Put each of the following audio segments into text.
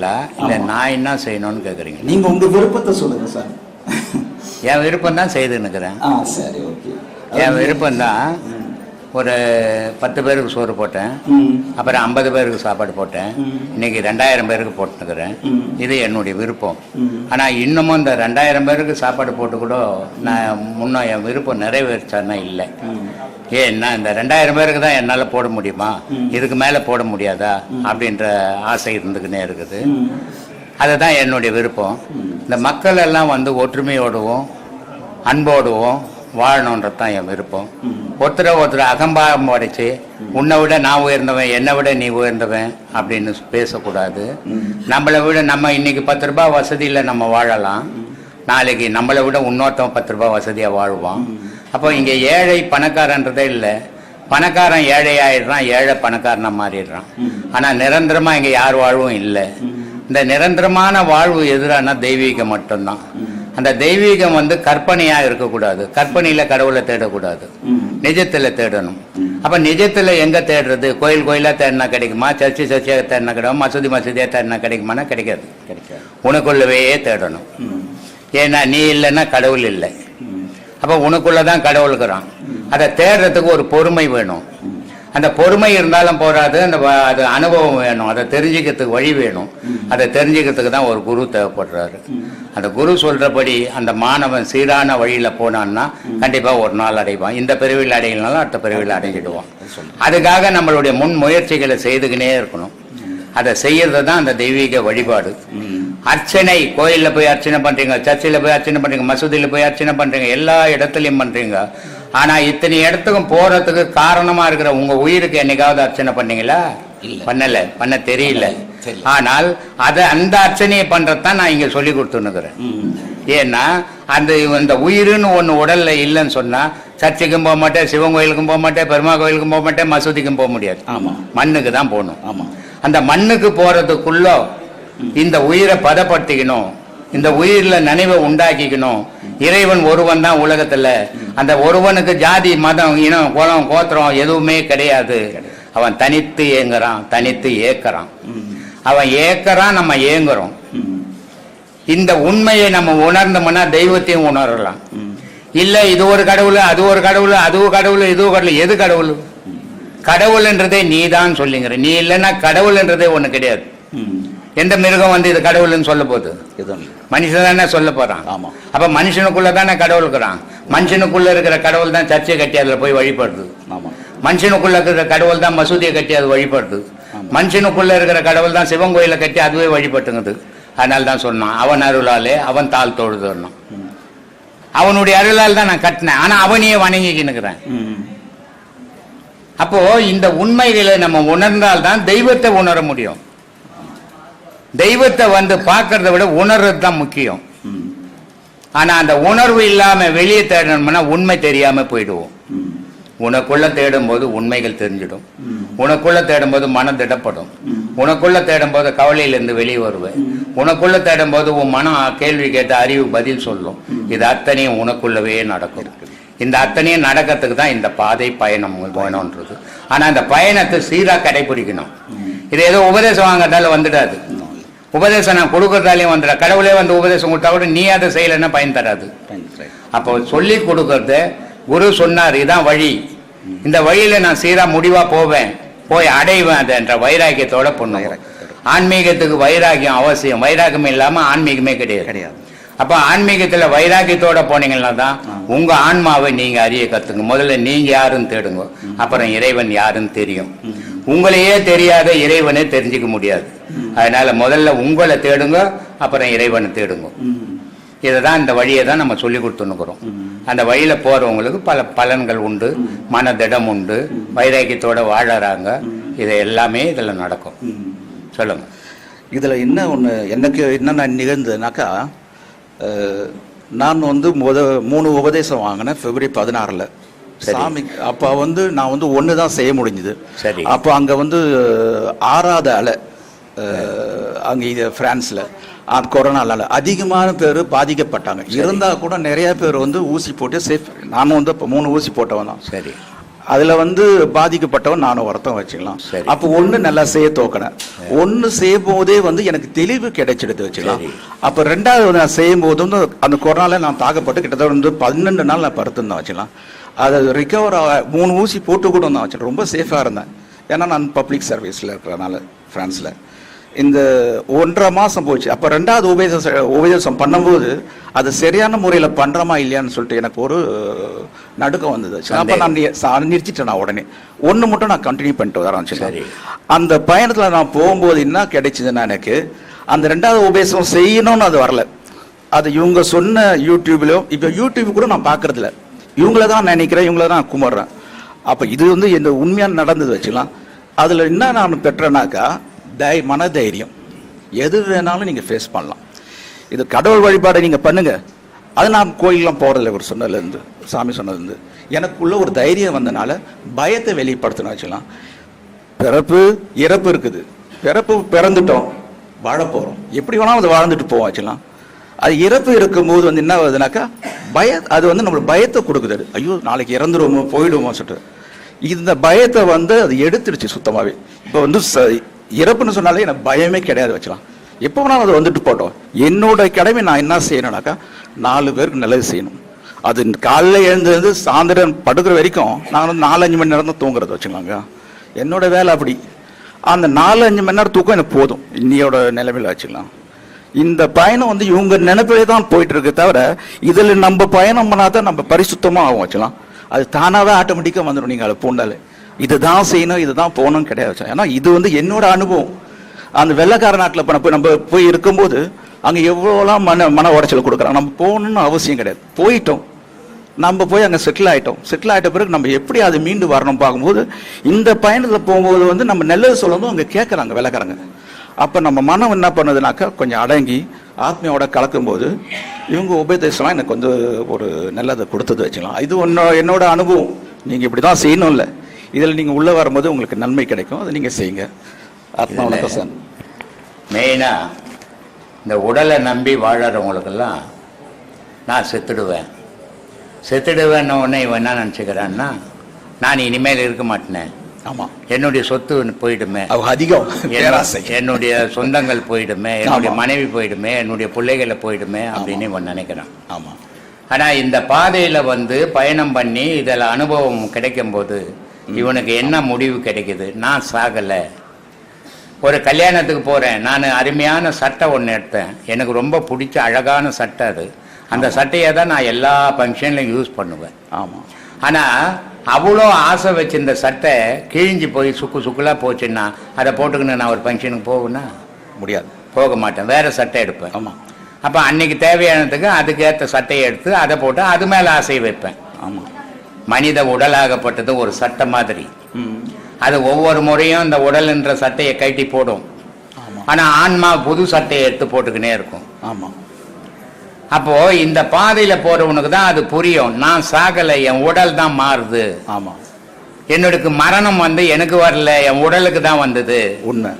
கேட்குறீங்களா இல்லை நான் என்ன செய்யணும்னு கேட்குறீங்க நீங்க உங்க விருப்பத்தை சொல்லுங்க சார். என் விருப்பம் தான் செய்துன்னுக்கிறேன் என் விருப்பம் தான் ஒரு பத்து பேருக்கு சோறு போட்டேன். அப்புறம் ஐம்பது பேருக்கு சாப்பாடு போட்டேன். இன்னைக்கு ரெண்டாயிரம் பேருக்கு போட்டுனுக்கிறேன் ம். இது என்னுடைய விருப்பம். ஆனால் இன்னமும் இந்த ரெண்டாயிரம் பேருக்கு சாப்பாடு போட்டு கூட நான் முன்ன என் விருப்பம் நிறைவேற்றானா இல்லை. ஏன்னா இந்த ரெண்டாயிரம் பேருக்கு தான் என்னால் போட முடியுமா? இதுக்கு மேலே போட முடியாதா? அப்படின்ற ஆசை இருந்துக்கினே இருக்குது. அதுதான் என்னுடைய விருப்பம். இந்த மக்கள் எல்லாம் வந்து ஒற்றுமையோடவும் அன்போடவும். வாழணுன்றது தான் என் விருப்பம். ஒருத்தரை ஒருத்தர் அகம்பாகம் உடைச்சு உன்னை விட நான் உயர்ந்தவன் என்னை விட நீ உயர்ந்தவன் அப்படின்னு பேசக்கூடாது. நம்மளை விட நம்ம இன்னைக்கு பத்து ரூபாய் வசதியில் நம்ம வாழலாம். நாளைக்கு நம்மளை விட இன்னொருத்தவன் பத்து ரூபாய் வசதியாக வாழ்வான். அப்போ இங்கே ஏழை பணக்காரன்றதே இல்லை. பணக்காரன் ஏழை ஆயிடுறான் ஏழை பணக்காரனா மாறிடுறான். ஆனால் நிரந்தரமாக இங்கே யார் வாழ்வும் இல்லை. இந்த நிரந்தரமான வாழ்வு எதிரான தெய்வீகம் மட்டும்தான். அந்த தெய்வீகம் வந்து கற்பனையா இருக்கக்கூடாது. கற்பனையில கடவுளை தேடக்கூடாது. நிஜத்துல தேடணும். அப்ப நிஜத்துல எங்க தேடுறது? கோயில் கோயிலா தேடினா கிடைக்குமா? சர்ச்சு சர்ச்சையாக தேடினா கிடைக்குமா? மசூதி மசூதியா தேடினா கிடைக்குமானா? கிடைக்காது. கிடைக்காது. உனக்குள்ளவே தேடணும். ஏன்னா நீ இல்லைன்னா கடவுள் இல்லை. அப்போ உனக்குள்ளதான் கடவுளுக்குறான் அதை தேடுறதுக்கு ஒரு பொறுமை வேணும். அந்த பொறுமை இருந்தாலும் போராது அந்த அது அனுபவம் வேணும் அதை தெரிஞ்சுக்கிறதுக்கு வழி வேணும். அதை தெரிஞ்சுக்கிறதுக்கு தான் ஒரு குரு தேவைப்படுறாரு. அந்த குரு சொல்றபடி அந்த மாணவன் சீரான வழியில போனான்னா கண்டிப்பா ஒரு நாள் அடைவான். இந்த பிரிவில் அடையலனாலும் அடுத்த பிரிவில் அடைஞ்சிடுவான். அதுக்காக நம்மளுடைய முன் முயற்சிகளை செய்துக்கினே இருக்கணும். அதை செய்யறது தான் அந்த தெய்வீக வழிபாடு. அர்ச்சனை கோயில்ல போய் அர்ச்சனை பண்றீங்க சர்ச்சில் போய் அர்ச்சனை பண்றீங்க மசூதியில போய் அர்ச்சனை பண்றீங்க எல்லா இடத்துலயும் பண்றீங்க. ஆனா இத்தனை இடத்துக்கும் போறதுக்கு காரணமா இருக்கிற உங்க உயிருக்கு என்னைக்காவது அர்ச்சனை பண்ணீங்களா? இல்ல. பண்ணல. பண்ண தெரியல. ஆனால் அத அந்த அர்ச்சனையை பண்றதுதான் நான் இங்க சொல்லி கொடுத்துன்னுக்குறேன். ஏன்னா அந்த இந்த உயிருன்னு ஒண்ணு உடல்ல இல்லைன்னு சொன்னா சர்ச்சுக்கும் போக மாட்டேன் சிவன் கோயிலுக்கும் போக மாட்டேன் பெருமா கோயிலுக்கும் போக மாட்டேன் மசூதிக்கும் போக முடியாது. ஆமா. மண்ணுக்கு தான் போகணும். ஆமா. அந்த மண்ணுக்கு போறதுக்குள்ள இந்த உயிரை பதப்படுத்திக்கணும். இந்த உயிரில் நினைவை உண்டாக்கிக்கணும். இறைவன் ஒருவன் தான் உலகத்தில். அந்த ஒருவனுக்கு ஜாதி மதம் இனம் குளம் கோத்திரம் எதுவுமே கிடையாது. அவன் தனித்து ஏங்குறான் தனித்து ஏக்கறான். அவன் ஏக்கறான் நம்ம ஏங்குறோம். இந்த உண்மையை நம்ம உணர்ந்தோம்னா தெய்வத்தையும் உணரலாம். இல்லை இல்ல இது ஒரு கடவுள் அது ஒரு கடவுள் அது கடவுள் இது கடவுள் எது கடவுள்? கடவுள்ன்றதே நீ தான் சொல்லிங்கிற. நீ இல்லைன்னா கடவுள்ன்றதே ஒன்று கிடையாது. ம் எந்த மிருகம் வந்து இது கடவுள்னு சொல்ல போகுது? இதுதான் மனுஷன் தானே சொல்ல போறான். ஆமா. அப்ப மனுஷனுக்குள்ள தானே கடவுள் இருக்கிறான் மனுஷனுக்குள்ள இருக்கிற கடவுள் தான் சர்ச்சை கட்டி அதுல போய் வழிபடுது. ஆமா. மனுஷனுக்குள்ள இருக்கிற கடவுள் தான் மசூதியை கட்டி அது வழிபடுது. மனுஷனுக்குள்ள இருக்கிற கடவுள் தான் சிவன் கோயிலை கட்டி அதுவே வழிபட்டுங்குது. அதனால தான் சொன்னான் அவன் அருளாலே அவன் தாள் தொழுதுன்னான். அவனுடைய அருளால் தான் நான் கட்டினேன். ஆனா அவனையே வணங்கிக்கினுக்கிறேன். ம். அப்போ இந்த உண்மைகளை நம்ம உணர்ந்தால் தான் தெய்வத்தை உணர முடியும். தெய்வத்தை வந்து பார்க்கறத விட உணர்றது தான் முக்கியம். ஆனால் அந்த உணர்வு இல்லாமல் வெளியே தேடணும்னா உண்மை தெரியாமல் போயிடுவோம். ம் உனக்குள்ள தேடும்போது உண்மைகள் தெரிஞ்சிடும். ம். உனக்குள்ள தேடும்போது மனம் திடப்படும். ம். உனக்குள்ள தேடும்போது கவலையிலிருந்து வெளியே வருவேன். உனக்குள்ள தேடும்போது உன் மனம் கேள்வி கேட்ட அறிவு பதில் சொல்லும். இது அத்தனையும் உனக்குள்ளவே நடக்கும். இந்த அத்தனையும் நடக்கிறதுக்கு தான் இந்த பாதை பயணம் வேணும்ன்றது ஆனால் அந்த பயணத்தை சீராக கடைபிடிக்கணும். இது ஏதோ உபதேசம் வாங்குறதால வந்துடாது. உபதேசம் நான் கொடுக்கறதாலையும் வந்துட. கடவுளே வந்து உபதேசம் கொடுத்தா கூட நீ அதை செய்யலைன்னா பயன் தராது. அப்போ சொல்லி கொடுக்கறது குரு சொன்னார் இதான் வழி. இந்த வழியில நான் சீரா முடிவா போவேன். போய் அடைவேன். அது என்ற வைராக்கியத்தோட பண்ணுவேன் ஆன்மீகத்துக்கு வைராக்கியம் அவசியம். வைராக்கியம் இல்லாம ஆன்மீகமே கிடையாது. கிடையாது. அப்ப ஆன்மீகத்துல வைராக்கியத்தோட போனீங்கன்னா தான் உங்க ஆன்மாவை நீங்க அறிய கத்துங்க. முதல்ல நீங்க யாருன்னு தேடுங்க. அப்புறம் இறைவன் யாருன்னு தெரியும். உங்களையே தெரியாத இறைவனை தெரிஞ்சுக்க முடியாது. அதனால முதல்ல உங்களை தேடுங்க அப்புறம் இறைவனை தேடுங்க. இதை தான் இந்த வழியை தான் நம்ம சொல்லி கொடுத்துன்னுக்குறோம். அந்த வழியில் போகிறவங்களுக்கு பல பலன்கள் உண்டு மனதிடம் உண்டு வைராக்கியத்தோட வாழறாங்க. இது எல்லாமே இதில் நடக்கும். சொல்லுங்கள் சொல்லுங்க. இதில் என்ன ஒன்று எனக்கு என்னென்ன நிகழ்ந்ததுனாக்கா நான் வந்து முத மூணு உபதேசம் வாங்கினேன் பிப்ரவரி பதினாறில். சாமி அப்போ வந்து நான் வந்து ஒன்று தான் செய்ய முடிஞ்சுது. சரி. அப்போ அங்கே வந்து ஆறாத அலை அங்கே இது ஃப்ரான்ஸில் கொரோனால. அதிகமான பேர் பாதிக்கப்பட்டாங்க. இருந்தால் கூட நிறைய பேர் வந்து ஊசி போட்டு சேஃப் நானும் வந்து இப்போ மூணு ஊசி போட்டவன் தான். சரி. அதுல வந்து பாதிக்கப்பட்டவன் நானும் ஒருத்தன் வச்சுக்கலாம். அப்போ ஒண்ணு நல்லா செய்ய தோக்கினேன் ஒண்ணு செய்யும் போதே வந்து எனக்கு தெளிவு கிடைச்சிடுது வச்சுக்கலாம். அப்ப ரெண்டாவது நான் செய்யும் போது வந்து அந்த கொரோனால நான் தாக்கப்பட்டு கிட்டத்தட்ட வந்து பன்னெண்டு நாள் நான் படுத்திருந்தேன் வச்சுக்கலாம். அது ரிகவர் ஆக மூணு ஊசி போட்டு கூட தான் வச்சு ரொம்ப சேஃபா இருந்தேன். ஏன்னா நான் பப்ளிக் சர்வீஸ்ல இருக்கிறனால பிரான்ஸ்ல இந்த ஒன்றரை மாசம் போச்சு. அப்ப ரெண்டாவது உபதேசம் உபதேசம் பண்ணும்போது அது சரியான முறையில பண்றோமா இல்லையான்னு சொல்லிட்டு எனக்கு ஒரு நடுக்கம் வந்தது. அப்ப நான் நிறுத்திட்டேன் நான் உடனே. ஒண்ணு மட்டும் நான் கண்டினியூ பண்ணிட்டு வரேன் சரி. அந்த பயணத்துல நான் போகும்போது என்ன கிடைச்சதுன்னா எனக்கு அந்த ரெண்டாவது உபதேசம் செய்யணும்னு அது வரல. அது இவங்க சொன்ன யூடியூப்லயும் இப்ப யூடியூப் கூட நான் பாக்குறது இல்ல இவங்கள தான் நினைக்கிறேன் இவங்கள தான் கும்பிடுறேன். அப்போ இது வந்து இந்த உண்மையாக நடந்தது வச்சுக்கலாம். அதில் என்ன நான் பெற்றேனாக்கா தை மனதைரியம். எது வேணாலும் நீங்கள் ஃபேஸ் பண்ணலாம். இது கடவுள் வழிபாடை நீங்கள் பண்ணுங்க. அது நான் கோயிலெலாம் போகிறதில்ல இவர் சொன்னதுலேருந்து சாமி சொன்னதுலேருந்து எனக்குள்ள ஒரு தைரியம் வந்தனால பயத்தை வெளிப்படுத்தணும் வச்சுக்கலாம். பிறப்பு இறப்பு இருக்குது. பிறப்பு பிறந்துட்டோம் வாழ போகிறோம் எப்படி வேணாலும் அது வாழ்ந்துட்டு போவோம் வச்சுக்கலாம். அது இறப்பு இருக்கும்போது வந்து என்ன ஆகுதுனாக்கா பய அது வந்து நம்மளுக்கு பயத்தை கொடுக்குது. ஐயோ நாளைக்கு இறந்துருவோமோ போயிடுவோமோ சொல்லிட்டு. இந்த பயத்தை வந்து அது எடுத்துடுச்சு சுத்தமாகவே இப்போ வந்து இறப்புன்னு சொன்னாலே எனக்கு பயமே கிடையாது வச்சுக்கலாம். எப்போ வேணாலும் அது வந்துட்டு போட்டோம். என்னோட கடமை நான் என்ன செய்யணும்னாக்கா நாலு பேருக்கு நல்லது செய்யணும். அது காலைல எழுந்திருந்து சாயந்தரம் படுக்கிற வரைக்கும் நான் வந்து நாலஞ்சு மணி நேரம் தான் தூங்குறது வச்சுக்கலாங்க. என்னோட வேலை அப்படி. அந்த நாலு அஞ்சு மணி நேரம் தூக்கம் எனக்கு போதும். இன்னையோட நிலைமையில் வச்சுக்கலாம். இந்த பயணம் வந்து இவங்க நினைப்பிலே தான் போயிட்டு இருக்கு தவிர இதில் நம்ம பயணம் பண்ணாதான் நம்ம பரிசுத்தமாக ஆகும் வச்சலாம் அது தானாகவே ஆட்டோமேட்டிக்காக வந்துடும் நீங்கள் அதை பூண்டாலே இதுதான் செய்யணும் இதுதான் போகணும் கிடையாது ஏன்னா இது வந்து என்னோட அனுபவம். அந்த வெள்ளக்கார நாட்டில் இப்போ நம்ம நம்ம போய் இருக்கும்போது அங்கே எவ்வளோலாம் மன மன உடைச்சல் கொடுக்குறாங்க நம்ம போகணும்னு அவசியம் கிடையாது. போயிட்டோம். நம்ம போய் அங்கே செட்டில் ஆகிட்டோம் செட்டில் ஆகிட்ட பிறகு நம்ம எப்படி அது மீண்டு வரணும் பார்க்கும்போது இந்த பயணத்தில் போகும்போது வந்து நம்ம நல்லது சொல்லணும் அங்கே கேட்குறாங்க வெள்ளைக்காரங்க. அப்போ நம்ம மனம் என்ன பண்ணுதுனாக்கா கொஞ்சம் அடங்கி ஆத்மையோட கலக்கும்போது இவங்க உபதேசம்லாம் எனக்கு வந்து ஒரு நல்லதை கொடுத்தது வச்சுக்கலாம். இது ஒன்னோ என்னோட அனுபவம். நீங்கள் இப்படி தான் செய்யணும் இல்லை இதில் நீங்கள் உள்ளே வரும்போது உங்களுக்கு நன்மை கிடைக்கும். அதை நீங்கள் செய்யுங்க. ஆத்மா வணக்கம் மெயினாக இந்த உடலை நம்பி வாழறவங்களுக்கெல்லாம் நான் செத்துடுவேன். செத்துடுவேன்ன உடனே இவன் என்ன நினச்சிக்கிறான்னா நான் இனிமேல் இருக்க மாட்டேனே. ஆமாம் என்னுடைய சொத்து போயிடுமே. அதிகம். என்னுடைய சொந்தங்கள் போயிடுமே. என்னுடைய. மனைவி போயிடுமே. என்னுடைய பிள்ளைகளை போயிடுமே அப்படின்னு இவன் நினைக்கிறான். ஆமாம் ஆனால் இந்த பாதையில் வந்து பயணம் பண்ணி இதில் அனுபவம் கிடைக்கும்போது இவனுக்கு என்ன முடிவு கிடைக்குது? நான் சாகலை. ஒரு கல்யாணத்துக்கு போகிறேன் நான் அருமையான சட்டை ஒன்று எடுத்தேன். எனக்கு ரொம்ப பிடிச்ச அழகான சட்டை அது. அந்த சட்டையை தான் நான் எல்லா ஃபங்க்ஷன்லையும் யூஸ் பண்ணுவேன். ஆமாம் ஆனால் அவ்வளோ ஆசை வச்சிருந்த சட்டை கிழிஞ்சு போய் சுக்கு சுக்குலாக போச்சுன்னா அதை போட்டுக்கின்னு நான் ஒரு ஃபங்க்ஷனுக்கு போகுன்னா முடியாது. போக மாட்டேன். வேறு சட்டை எடுப்பேன். ஆமாம் அப்போ அன்னைக்கு தேவையானதுக்கு அதுக்கேற்ற சட்டையை எடுத்து அதை போட்டு அது மேலே ஆசை வைப்பேன். ஆமாம் மனித உடலாகப்பட்டது ஒரு சட்டை மாதிரி. அது ஒவ்வொரு முறையும் இந்த உடல் என்ற சட்டையை கட்டி போடும். ஆமாம் ஆனால் ஆன்மா புது சட்டையை எடுத்து போட்டுக்கினே இருக்கும். ஆமாம் அப்போ இந்த பாதையில போறவனுக்கு தான் அது புரியும். நான் சாகலை என் உடல் தான் மாறுது. ஆமாம் என்னோட மரணம் வந்து எனக்கு வரல என் உடலுக்கு தான் வந்தது. உண்மை.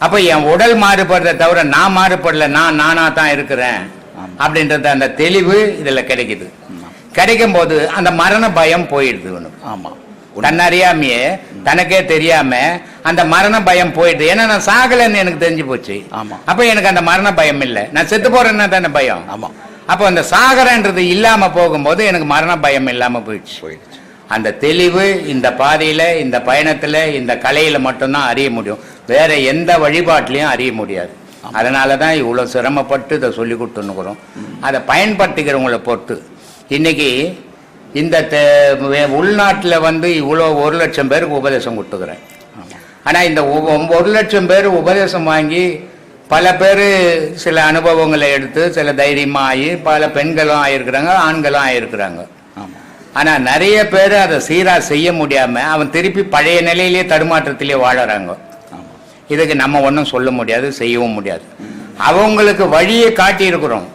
அப்ப என் உடல் மாறுபடுறத தவிர நான் மாறுபடல நான் நானா தான் இருக்கிறேன். ஆமா. அப்படின்றது அந்த தெளிவு இதுல கிடைக்குது. ஆமா. கிடைக்கும் போது அந்த மரண பயம் போயிடுது உனக்கு ஆமாம் தன்னறியாமையே தனக்கே தெரியாம அந்த மரண பயம் போயிடுது ஏன்னா நான் சாகலைன்னு எனக்கு தெரிஞ்சு போச்சு. ஆமா. அப்ப எனக்கு அந்த மரண பயம் இல்லை. நான் செத்து போறேன்னா தானே பயம்? ஆமாம் அப்போ அந்த சாகரன்றது இல்லாம போகும்போது எனக்கு மரண பயம் இல்லாம போயிடுச்சு. போயிடுச்சு. அந்த தெளிவு இந்த பாதையில இந்த பயணத்துல இந்த கலையில மட்டும்தான் அறிய முடியும். வேற எந்த வழிபாட்டிலையும் அறிய முடியாது. அதனால தான் இவ்வளோ சிரமப்பட்டு இதை சொல்லி கொடுத்துன்னுக்குறோம். அதை பயன்படுத்திக்கிறவங்கள பொறுத்து. இன்னைக்கு இந்த உள்நாட்டில் வந்து இவ்வளோ ஒரு லட்சம் பேருக்கு உபதேசம் கொடுத்துக்கிறேன். ஆனால் இந்த ஒரு லட்சம் பேர் உபதேசம் வாங்கி பல பேர் சில அனுபவங்களை எடுத்து சில தைரியமாக ஆகி பல பெண்களும் ஆகியிருக்கிறாங்க ஆண்களும் ஆகியிருக்கிறாங்க ஆனால் நிறைய பேர் அதை சீராக செய்ய முடியாமல் அவன் திருப்பி பழைய நிலையிலேயே தடுமாற்றத்திலே வாழறாங்க. இதுக்கு நம்ம ஒன்றும் சொல்ல முடியாது செய்யவும் முடியாது. அவங்களுக்கு வழியை காட்டியிருக்கிறோம்.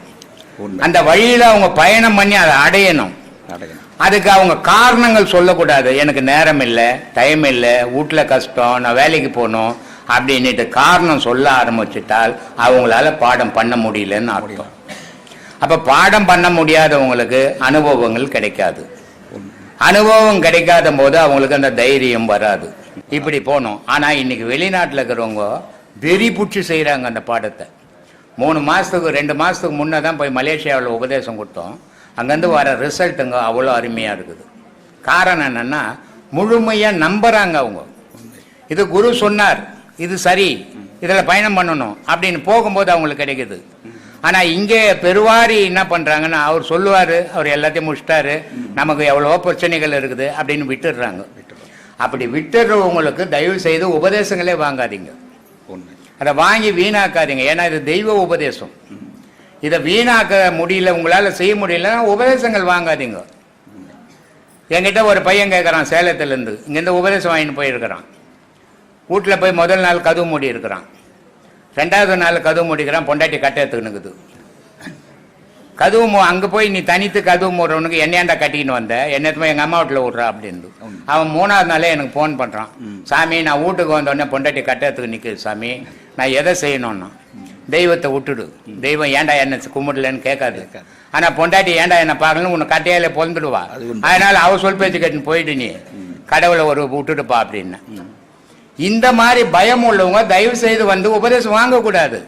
அந்த வழியில் அவங்க பயணம் பண்ணி அதை அடையணும். அடையணும். அதுக்கு அவங்க காரணங்கள் சொல்லக்கூடாது. எனக்கு நேரம் இல்லை டைம் இல்லை வீட்டில் கஷ்டம் நான் வேலைக்கு போகணும் அப்படின்னுட்டு காரணம் சொல்ல ஆரம்பிச்சிட்டால் அவங்களால பாடம் பண்ண முடியலன்னு அர்த்தம். அப்போ பாடம் பண்ண முடியாதவங்களுக்கு அனுபவங்கள் கிடைக்காது. அனுபவம் கிடைக்காத போது அவங்களுக்கு அந்த தைரியம் வராது. இப்படி போகணும் ஆனால் இன்னைக்கு வெளிநாட்டில் இருக்கிறவங்க வெறி பிடிச்சி செய்கிறாங்க அந்த பாடத்தை. மூணு மாதத்துக்கு ரெண்டு மாதத்துக்கு முன்னே தான் போய் மலேசியாவில் உபதேசம் கொடுத்தோம். அங்கேருந்து வர ரிசல்ட்டுங்க அவ்வளோ அருமையா இருக்குது. காரணம் என்னன்னா முழுமையா நம்புறாங்க அவங்க. இது குரு சொன்னார் இது சரி இதில் பயணம் பண்ணணும் அப்படின்னு போகும்போது அவங்களுக்கு கிடைக்குது. ஆனா இங்கே பெருவாரி என்ன பண்றாங்கன்னா அவர் சொல்லுவாரு அவர் எல்லாத்தையும் முடிச்சிட்டாரு நமக்கு எவ்வளவோ பிரச்சனைகள் இருக்குது அப்படின்னு விட்டுடுறாங்க. அப்படி விட்டுடுறவங்களுக்கு தயவு செய்து உபதேசங்களே வாங்காதீங்க. அதை வாங்கி வீணாக்காதீங்க. ஏன்னா இது தெய்வ உபதேசம். இதை வீணாக்க முடியல உங்களால செய்ய முடியலன்னா உபதேசங்கள் வாங்காதீங்க. என்கிட்ட ஒரு பையன் கேட்குறான் சேலத்துலேருந்து. இங்கேருந்து உபதேசம் வாங்கிட்டு போயிருக்கிறான். வீட்டில் போய் முதல் நாள் கதவு மூடி இருக்கிறான். ரெண்டாவது நாள் கதவு மூடிக்கிறான் பொண்டாட்டி கட்டை எடுத்துக்கினுக்குது கதவு மூ அங்கே போய் நீ தனித்து கதவு மூடுறவனுக்கு என்னையாண்டா கட்டிக்கின்னு வந்த? என்னத்துமே எங்கள் அம்மா வீட்டில் விட்றா அப்படின்னு அவன் மூணாவது நாளே எனக்கு ஃபோன் பண்ணுறான் சாமி நான் வீட்டுக்கு வந்தோடனே பொண்டாட்டி கட்டத்துக்கு நிற்குது சாமி. நான் எதை செய்யணும்னா? தெய்வத்தை விட்டுடு. தெய்வம் ஏன்டா என்ன கும்பிடலன்னு கேட்காது. ஆனா பொண்டாட்டி ஏன்டா என்ன பார்க்கணும் உன்னை கட்டையால பொந்துடுவா. அதனால அவ சொல் பேச்சு கேட்டுன்னு போயிட்டு நீ. கடவுளை ஒரு விட்டுடுப்பா அப்படின்னு. இந்த மாதிரி பயம் உள்ளவங்க தயவு செய்து வந்து உபதேசம் வாங்கக்கூடாது.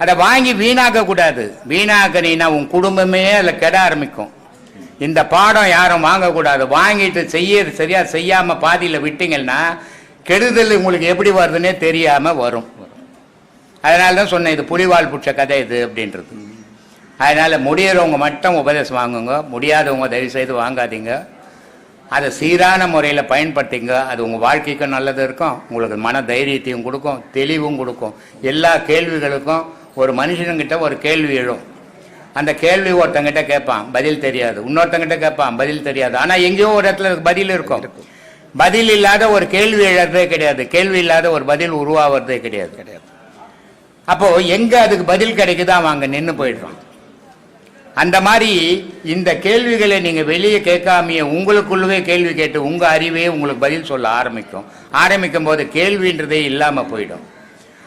அதை வாங்கி வீணாக்க கூடாது வீணாக்கினீன்னா உன் குடும்பமே அதில் கெட ஆரம்பிக்கும். இந்த பாடம் யாரும் வாங்கக்கூடாது. வாங்கிட்டு செய்ய சரியா செய்யாம பாதியில விட்டீங்கன்னா கெடுதல் உங்களுக்கு எப்படி வருதுன்னே தெரியாம வரும். அதனால தான் சொன்னேன் இது புலிவால் பிடிச்ச கதை இது அப்படின்றது. அதனால் முடியறவங்க மட்டும் உபதேசம் வாங்குங்க முடியாதவங்க தயவு செய்து வாங்காதீங்க. அதை சீரான முறையில் பயன்படுத்திங்க அது உங்கள் வாழ்க்கைக்கும் நல்லது இருக்கும் உங்களுக்கு மன தைரியத்தையும் கொடுக்கும் தெளிவும் கொடுக்கும். எல்லா கேள்விகளுக்கும் ஒரு மனுஷனுங்கிட்ட ஒரு கேள்வி எழும். அந்த கேள்வி ஒருத்தங்கிட்ட கேட்பான் பதில் தெரியாது. இன்னொருத்தங்கிட்ட கேட்பான் பதில் தெரியாது. ஆனால் எங்கேயோ ஒரு இடத்துல பதில் இருக்கும். பதில் இல்லாத ஒரு கேள்வி எழுறதே கிடையாது. கேள்வி இல்லாத ஒரு பதில் உருவாகிறதே கிடையாது கிடையாது. அப்போ எங்க அதுக்கு பதில் கிடைக்குதோ அவன் அங்க நின்று போயிடுறான். அந்த மாதிரி இந்த கேள்விகளை நீங்க வெளியே கேட்காமையே உங்களுக்குள்ளவே கேள்வி கேட்டு உங்க அறிவே உங்களுக்கு பதில் சொல்ல ஆரம்பிக்கும். ஆரம்பிக்கும் போது கேள்வின்றதே இல்லாம போயிடும்.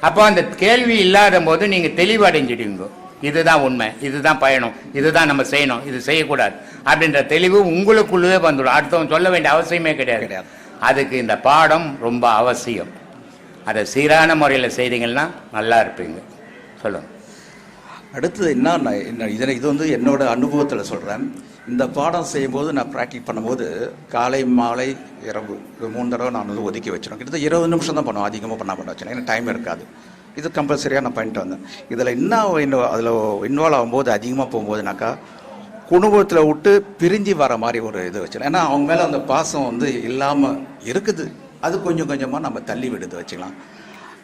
அப்போ அந்த கேள்வி இல்லாத போது நீங்க தெளிவடைஞ்சிடுவீங்க. இதுதான் உண்மை இதுதான் பயணம் இதுதான் நம்ம செய்யணும் இது செய்யக்கூடாது அப்படின்ற தெளிவு உங்களுக்குள்ளவே வந்துடும். அடுத்தவன் சொல்ல வேண்டிய அவசியமே கிடையாது. கிடையாது. அதுக்கு இந்த பாடம் ரொம்ப அவசியம். அதை சீரான முறையில் செய்தீங்கன்னா நல்லா இருப்பீங்க. சொல்லுங்க. அடுத்தது என்ன என்ன இதில் இது வந்து என்னோட அனுபவத்தில் சொல்கிறேன் இந்த பாடம் செய்யும்போது நான் ப்ராக்டிஸ் பண்ணும்போது காலை மாலை இரவு இது மூணு தடவை நான் வந்து ஒதுக்கி வச்சிடும் கிட்டத்தட்ட இருபது நிமிஷம் தான் பண்ணுவோம் அதிகமாக பண்ண பண்ண வச்சேன் ஏன்னா டைம் இருக்காது. இது கம்பல்சரியாக நான் பண்ணிட்டு வந்தேன். இதில் என்ன இன்னும் அதில் இன்வால்வ் ஆகும்போது அதிகமாக போகும்போதுனாக்கா குடும்பத்தில் விட்டு பிரிஞ்சு வர மாதிரி ஒரு இது வச்சிடும் ஏன்னா அவங்க மேலே அந்த பாசம் வந்து இல்லாமல் இருக்குது. அது கொஞ்சம் கொஞ்சமாக நம்ம தள்ளி விடுது வச்சுக்கலாம்.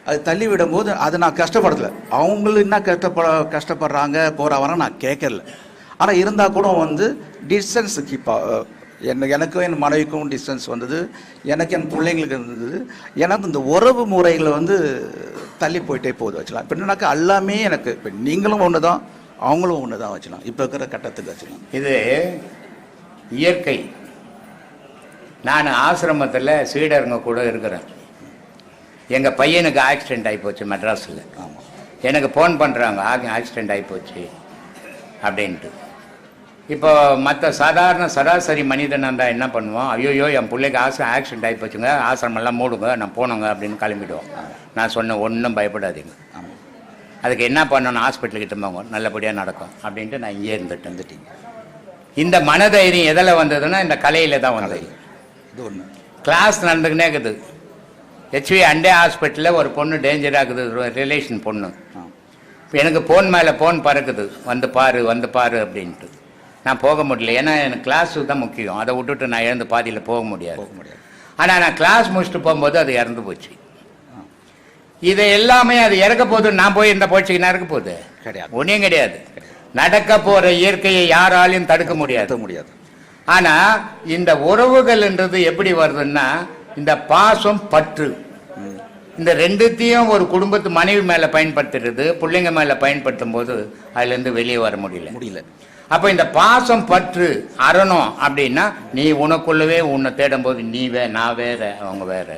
அது தள்ளி விடும்போது அது நான் கஷ்டப்படல அவங்களும் என்ன கஷ்டப்பட கஷ்டப்படுறாங்க போகிறாங்க நான் கேட்கல ஆனால் இருந்தால் கூட வந்து டிஸ்டன்ஸ் கீப் எனக்கு எனக்கும் என் மனைவிக்கும் டிஸ்டன்ஸ் வந்தது. எனக்கு என் பிள்ளைங்களுக்கு இருந்தது. எனக்கு இந்த உறவு முறைகளை வந்து தள்ளி போயிட்டே போகுது வச்சுக்கலாம். இப்போ என்னன்னாக்கா எல்லாமே எனக்கு இப்போ நீங்களும் ஒன்று தான் அவங்களும் ஒன்று தான் வச்சுக்கலாம். இப்போ இருக்கிற கட்டத்துக்கு வச்சுக்கலாம். இது இயற்கை. நான் ஆசிரமத்தில் சீடருங்க கூட இருக்கிறேன். எங்கள் பையனுக்கு ஆக்சிடென்ட் ஆகிப்போச்சு மெட்ராஸில். ஆமாம் எனக்கு ஃபோன் பண்ணுறாங்க ஆக்சிடென்ட் ஆகிப்போச்சு அப்படின்ட்டு. இப்போ மற்ற சாதாரண சராசரி மனிதனாக இருந்தால் என்ன பண்ணுவோம்? ஐயோயோ என் பிள்ளைக்கு ஆசை ஆக்சிடென்ட் ஆகி போச்சுங்க ஆசிரமெல்லாம் மூடுங்க நான் போனோங்க அப்படின்னு கிளம்பிடுவோம். நான் சொன்னேன் ஒன்றும் பயப்படாதீங்க. ஆமாம் அதுக்கு என்ன பண்ணணும்? ஹாஸ்பிட்டலுக்கிட்ட போங்க நல்லபடியாக நடக்கும் அப்படின்ட்டு நான் இங்கே இருந்துட்டு வந்துட்டீங்க இந்த மனதைரியம் எதில் வந்ததுன்னா இந்த கலையில தான் வந்தது. இது ஒன்று கிளாஸ் நடந்துக்கினே இருக்குது. ஹெச்வி அண்டே ஹாஸ்பிட்டலில் ஒரு பொண்ணு டேஞ்சராக இருக்குது. ரிலேஷன் பொண்ணு. இப்ப எனக்கு ஃபோன் மேலே ஃபோன் பறக்குது. வந்து பாரு வந்து பாரு அப்படின்ட்டு. நான் போக முடியல. ஏன்னா எனக்கு கிளாஸு தான் முக்கியம். அதை விட்டுட்டு நான் எழுந்து பாதியில் போக முடியாது. போக முடியாது. ஆனால் நான் கிளாஸ் முடிச்சுட்டு போகும்போது அது இறந்து போச்சு. இதை எல்லாமே அது இறக்க போகுது. நான் போய் இந்த போச்சுக்கு இறக்க போகுது? கிடையாது. ஒன்றும் கிடையாது. நடக்க போற இயற்கையை யாராலையும் தடுக்க முடியாது. முடியாது. ஆனா இந்த உறவுகள்ன்றது எப்படி வருதுன்னா இந்த பாசம் பற்று. இந்த ரெண்டுத்தையும் ஒரு குடும்பத்து மனைவி மேல பயன்படுத்துறது பிள்ளைங்க மேல பயன்படுத்தும் போது அதுல இருந்து வெளியே வர முடியல முடியல அப்ப இந்த பாசம் பற்று அறணும் அப்படின்னா நீ உனக்குள்ளவே உன்னை தேடும் போது நீ வே நான் வேற அவங்க வேற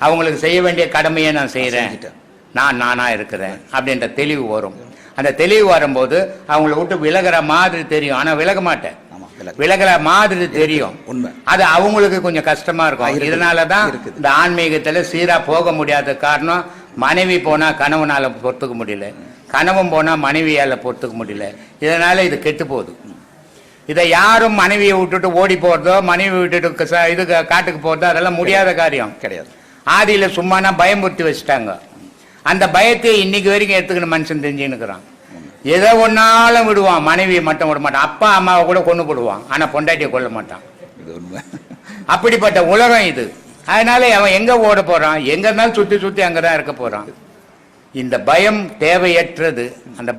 அவங்களுக்கு செய்ய வேண்டிய கடமையை நான் செஞ்சுட்டேன். நான் நானா இருக்கிறேன் அப்படின்ற தெளிவு வரும் அந்த தெளிவு வரும்போது அவங்கள விட்டு விலகுற மாதிரி தெரியும் ஆனா விலக மாட்டேன். விலகல. மாதிரி தெரியும். உண்மை. அது அவங்களுக்கு கொஞ்சம் கஷ்டமா இருக்கும். இதனால தான். இந்த ஆன்மீகத்துல சீரா போக முடியாத காரணம் மனைவி போனா கணவனால பொறுத்துக்க முடியல. கணவன் போனா மனைவியால பொறுத்துக்க முடியல. இதனால இது கெட்டு போகுது. இதை யாரும் மனைவியை விட்டுட்டு ஓடி போறதோ மனைவி விட்டுட்டு இது காட்டுக்கு போறதோ அதெல்லாம் முடியாத காரியம். கிடையாது. ஆதியில சும்மானா பயமுறுத்தி வச்சுட்டாங்க. அந்த பயத்தை இன்னைக்கு வரைக்கும் எடுத்துக்கிற மனுஷன் தெரிஞ்சுன்னுக்குறான். எதை ஒன்னாலும் விடுவான். மனைவியை மட்டும் விட மாட்டான். அப்பா அம்மாவை கூட கொண்டு போடுவான். ஆனா பொண்டாட்டியை கொல்ல மாட்டான். இது உண்மை. அப்படிப்பட்ட உலகம் இது. அதனால அவன் எங்க ஓட போறான்? எங்க இருந்தாலும் சுத்தி சுத்தி அங்கதான் இருக்க போறான். இந்த பயம் தேவையற்றது. அந்த